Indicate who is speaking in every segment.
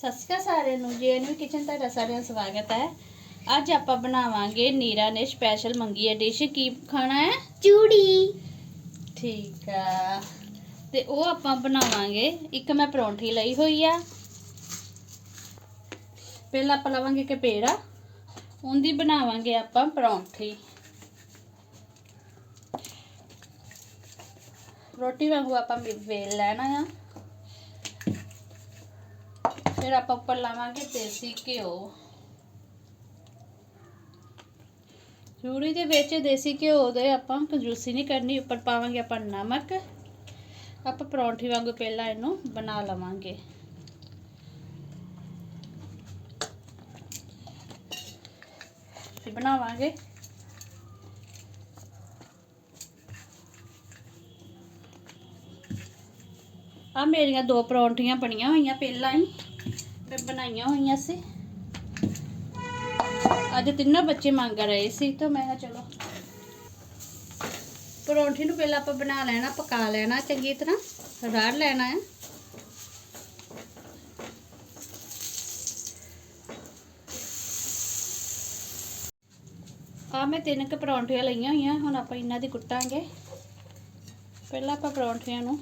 Speaker 1: ਸਤਿ ਸ਼੍ਰੀ ਅਕਾਲ ਸਾਰਿਆਂ ਨੂੰ ਜੇਐਨਯੂ ਕਿਚਨ ਤੁਹਾਡਾ ਸਾਰਿਆਂ ਦਾ ਸਵਾਗਤ ਹੈ। ਅੱਜ ਆਪਾਂ ਬਣਾਵਾਂਗੇ ਨੀਰਾ ਨੇ ਸਪੈਸ਼ਲ ਮੰਗੀ ਹੈ ਡਿਸ਼ ਕੀ ਖਾਣਾ ਹੈ?
Speaker 2: ਚੂੜੀ।
Speaker 1: ਠੀਕ ਆ। ਤੇ ਉਹ ਆਪਾਂ ਬਣਾਵਾਂਗੇ ਇੱਕ ਮੈਂ ਪਰੌਂਠੀ ਲਈ ਹੋਈ ਆ। ਪਹਿਲਾਂ ਆਪਾਂ ਲਵਾਂਗੇ ਕਿ ਪੇੜਾ ਉਹਦੀ ਬਣਾਵਾਂਗੇ ਆਪਾਂ ਪਰੌਂਠੀ। ਰੋਟੀ ਵਾਂਗੂ ਆਪਾਂ ਮੇ- ਵੇਲ ਲੈਣਾ ਆ। ਫਿਰ ਆਪਾਂ ਉੱਪਰ ਲਾਵਾਂਗੇ ਦੇਸੀ ਘਿਓ। ਚੂੜੀ ਦੇ ਵਿੱਚ ਦੇਸੀ ਘਿਓ ਦੇ ਆਪਾਂ ਕੰਜੂਸੀ ਨਹੀਂ ਕਰਨੀ, ਉੱਪਰ ਪਾਵਾਂਗੇ ਆਪਾਂ ਨਮਕ। ਆਪਾਂ ਪਰੌਂਠੀ ਵਾਂਗੂ ਪਹਿਲਾਂ ਇਹਨੂੰ ਬਣਾ ਲਵਾਂਗੇ। ਬਣਾਵਾਂਗੇ। ਆ ਮੇਰੀਆਂ ਦੋ ਪਰੌਂਠੀਆਂ ਬਣੀਆਂ ਹੋਈਆਂ ਪਹਿਲਾਂ ਹੀ। ਮੈਂ ਬਣਾਈਆਂ ਹੋਈਆਂ ਸੀ। ਅੱਜ ਤਿੰਨੋਂ ਬੱਚੇ ਮੰਗ ਰਹੇ ਸੀ ਤਾਂ ਮੈਂ ਕਿਹਾ ਚਲੋ। ਪਰੌਂਠੀ ਨੂੰ ਪਹਿਲਾਂ ਆਪਾਂ ਬਣਾ ਲੈਣਾ, ਪਕਾ ਲੈਣਾ ਚੰਗੀ ਤਰ੍ਹਾਂ, ਰਾੜ ਲੈਣਾ ਹੈ। ਆ ਮੈਂ ਤਿੰਨ ਕੁ ਪਰੌਂਠੀਆਂ ਲਈਆਂ ਹੋਈਆਂ, ਹੁਣ ਆਪਾਂ ਇਹਨਾਂ ਦੀ ਕੁੱਟਾਂਗੇ। ਪਹਿਲਾਂ ਆਪਾਂ ਪਰੌਂਠੀਆਂ ਨੂੰ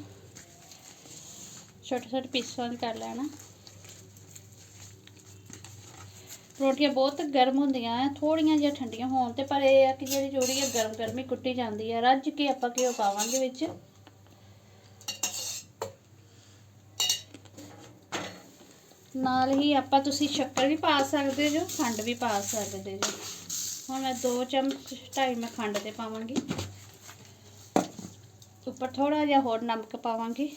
Speaker 1: ਛੋਟੇ ਛੋਟੇ ਪੀਸਾਂ ਕਰ ਲੈਣਾ। ਰੋਟੀਆਂ ਬਹੁਤ ਗਰਮ ਹੁੰਦੀਆਂ ਆ ਥੋੜੀਆਂ ਜਿਹੀਆਂ ਠੰਡੀਆਂ ਹੋਣ ਤੇ, ਪਰ ਇਹ ਆ ਕਿ ਜਿਹੜੀ ਚੂੜੀ ਆ, ਗਰਮ ਗਰਮੀ ਕੁੱਟੀ ਜਾਂਦੀ ਆ। ਰੱਜ ਕੇ ਆਪਾਂ ਘਿਓ ਪਾਵਾਂਗੇ ਵਿੱਚ। ਨਾਲ ਹੀ ਆਪਾਂ ਤੁਸੀਂ ਸ਼ੱਕਰ ਵੀ ਪਾ ਸਕਦੇ ਜੋ, ਖੰਡ ਵੀ ਪਾ ਸਕਦੇ ਜੋ। ਹੁਣ ਮੈਂ 2 ਚਮਚ, ਢਾਈ ਮੈਂ ਖੰਡ ਤੇ ਪਾਵਾਂਗੀ। ਉੱਪਰ ਥੋੜਾ ਜਿਹਾ ਹੋਰ ਨਮਕ ਪਾਵਾਂਗੀ।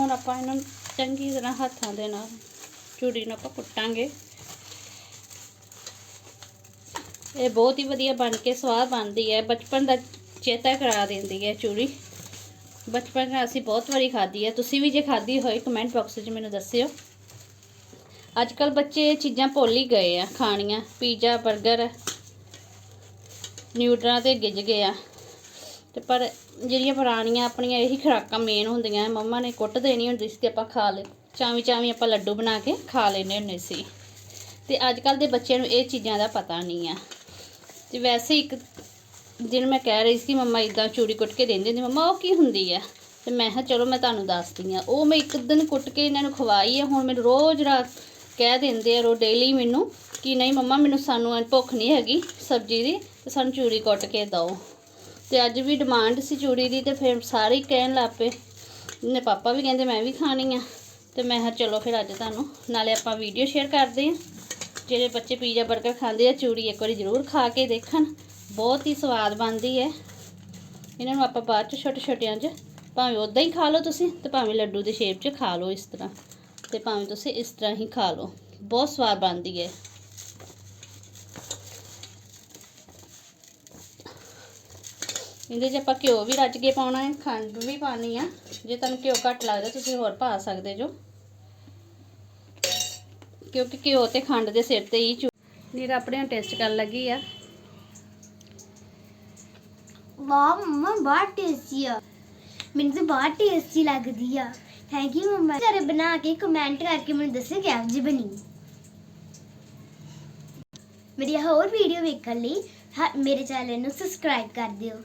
Speaker 1: ਹੁਣ ਆਪਾਂ ਇਹਨਾਂ ਨੂੰ ਚੰਗੀ ਤਰ੍ਹਾਂ ਹੱਥਾਂ ਦੇ ਨਾਲ ਚੂੜੀ ਨੂੰ ਆਪਾਂ ਕੁੱਟਾਂਗੇ। ਇਹ ਬਹੁਤ ਹੀ ਵਧੀਆ ਬਣ ਕੇ ਸਵਾਦ ਬਣਦੀ ਹੈ। ਬਚਪਨ ਦਾ ਚੇਤਾ ਕਰਾ ਦਿੰਦੀ ਹੈ ਚੂੜੀ। ਬਚਪਨ ਨਾਲ ਅਸੀਂ ਬਹੁਤ ਵਾਰੀ ਖਾਧੀ ਹੈ। ਤੁਸੀਂ ਵੀ ਜੇ ਖਾਧੀ ਹੋਏ ਕਮੈਂਟ ਬਾਕਸ 'ਚ ਮੈਨੂੰ ਦੱਸਿਓ। ਅੱਜ ਕੱਲ ਬੱਚੇ ਇਹ ਚੀਜ਼ਾਂ ਭੁੱਲ ਹੀ ਗਏ ਆ। ਖਾਣੀਆਂ ਪੀਜ਼ਾ 버ਗਰ ਨਿਊਡਲਾਂ ਤੇ ਗਿੱਜ ਗਏ ਆ। ਤੇ ਪਰ ਜਿਹੜੀਆਂ ਪੁਰਾਣੀਆਂ ਆਪਣੀਆਂ ਇਹੀ ਖੁਰਾਕਾਂ ਮੇਨ ਹੁੰਦੀਆਂ ਮੰਮਾ ਨੇ ਕੁੱਟ ਦੇਣੀ ਹੁੰਦੀ ਸੀ ਤੇ ਆਪਾਂ ਖਾ ਲੇ, ਚਾਵੀ ਚਾਵੀ ਆਪਾਂ ਲੱਡੂ ਬਣਾ ਕੇ ਖਾ ਲੈਨੇ ਹੁੰਦੇ ਸੀ। ਤੇ ਅੱਜ ਕੱਲ ਦੇ ਬੱਚਿਆਂ ਨੂੰ ਇਹ ਚੀਜ਼ਾਂ ਦਾ ਪਤਾ ਨਹੀਂ ਆ। ਤੇ ਵੈਸੇ ਇੱਕ ਦਿਨ ਮੈਂ ਕਹਿ ਰਹੀ ਸੀ, ਮੰਮਾ ਇਦਾਂ ਚੂੜੀ ਕੁੱਟ ਕੇ ਦਿੰਦੇ ਨੇ ਮੰਮਾ ਉਹ ਕੀ ਹੁੰਦੀ ਆ? ਤੇ ਮੈਂ ਕਿਹਾ, ਚਲੋ ਮੈਂ ਤੁਹਾਨੂੰ ਦੱਸਦੀ ਆ, ਉਹ ਮੈਂ ਇੱਕ ਦਿਨ ਕੁੱਟ ਕੇ ਇਹਨਾਂ ਨੂੰ ਖਵਾਈ ਆ, ਹੁਣ ਮੈਨੂੰ ਰੋਜ਼ ਰਾਤ ਕਹਿ ਦਿੰਦੇ ਆ, ਰੋ ਡੇਲੀ ਮੈਨੂੰ, ਕਿ ਨਹੀਂ ਮੰਮਾ, ਮੈਨੂੰ ਸਾਨੂੰ ਭੁੱਖ ਨਹੀਂ ਹੈਗੀ ਸਬਜ਼ੀ ਦੀ, ਤੇ ਸਾਨੂੰ ਚੂੜੀ ਕੁੱਟ ਕੇ ਦਿਓ। ਤੇ ਅੱਜ ਵੀ ਡਿਮਾਂਡ ਸੀ ਚੂੜੀ ਦੀ ਤੇ ਫਿਰ ਸਾਰੇ ਹੀ ਕਹਿਣ ਲੱਗ ਪਏ। ਨੇ ਪਾਪਾ ਵੀ ਕਹਿੰਦੇ ਮੈਂ ਵੀ ਖਾਣੀ ਆ। ਤੇ ਮੈਂ ਕਿਹਾ ਚਲੋ ਫਿਰ ਅੱਜ ਤੁਹਾਨੂੰ, ਨਾਲੇ ਆਪਾਂ ਵੀਡੀਓ ਸ਼ੇਅਰ ਕਰਦੇ ਆ ਜਿਹੜੇ ਬੱਚੇ ਪੀਜ਼ਾ 버ਗਰ ਖਾਂਦੇ ਆ, ਚੂੜੀ ਇੱਕ ਵਾਰੀ ਜ਼ਰੂਰ ਖਾ ਕੇ ਦੇਖਣ। ਬਹੁਤ ਹੀ ਸਵਾਦ ਬਣਦੀ ਹੈ। ਇਹਨਾਂ ਨੂੰ ਆਪਾਂ ਬਾਅਦ ਚ ਛੋਟੇ ਛੋਟਿਆਂ 'ਚ, ਭਾਵੇਂ ਉਦਾਂ ਹੀ ਖਾ ਲਓ ਤੁਸੀਂ ਤੇ ਭਾਵੇਂ ਲੱਡੂ ਦੇ ਸ਼ੇਪ 'ਚ ਖਾ ਲਓ ਇਸ ਤਰ੍ਹਾਂ। ਤੇ ਭਾਵੇਂ ਤੁਸੀਂ ਇਸ ਤਰ੍ਹਾਂ ਹੀ ਖਾ ਲਓ। ਬਹੁਤ ਸਵਾਦ ਬਣਦੀ ਹੈ। ਇਹਦੇ 'ਚ ਆਪਾਂ ਘਿਓ ਵੀ ਰੱਜ ਕੇ ਪਾਉਣਾ ਹੈ, ਖੰਡ ਵੀ ਪਾਣੀ ਆ। ਜੇ ਤੁਹਾਨੂੰ ਘਿਓ ਘੱਟ ਲੱਗਦਾ, ਤੁਸੀਂ ਹੋਰ ਪਾ ਸਕਦੇ ਜੋ। ਕਿਉਂਕਿ ਘਿਓ ਤੇ ਖੰਡ ਦੇ ਸਿਰ ਤੇ ਹੀ ਚੂ ਨੀਰਾ ਆਪਣੇ ਹੁਣ ਟੇਸਟ ਕਰਨ ਲੱਗੀ ਆ।
Speaker 2: ਵਾਹ, ਮੰਮਾ, ਬਹੁਤ ਟੇਸਟੀ ਆ। ਮੈਨੂੰ ਤਾਂ ਬਹੁਤ ਟੇਸਟੀ ਲੱਗਦੀ ਆ। Thank you mamma. ਘਰੇ ਬਣਾ ਕੇ ਕਮੈਂਟ ਕਰਕੇ ਮੈਨੂੰ ਦੱਸਿਓ ਕਿਹੋ ਜਿਹੀ ਬਣੀ। ਮੇਰੀ ਹੋਰ ਵੀਡੀਓ ਵੇਖਣ ਲਈ ਮੇਰੇ ਚੈਨਲ ਨੂੰ ਸਬਸਕ੍ਰਾਈਬ ਕਰ ਦਿਓ।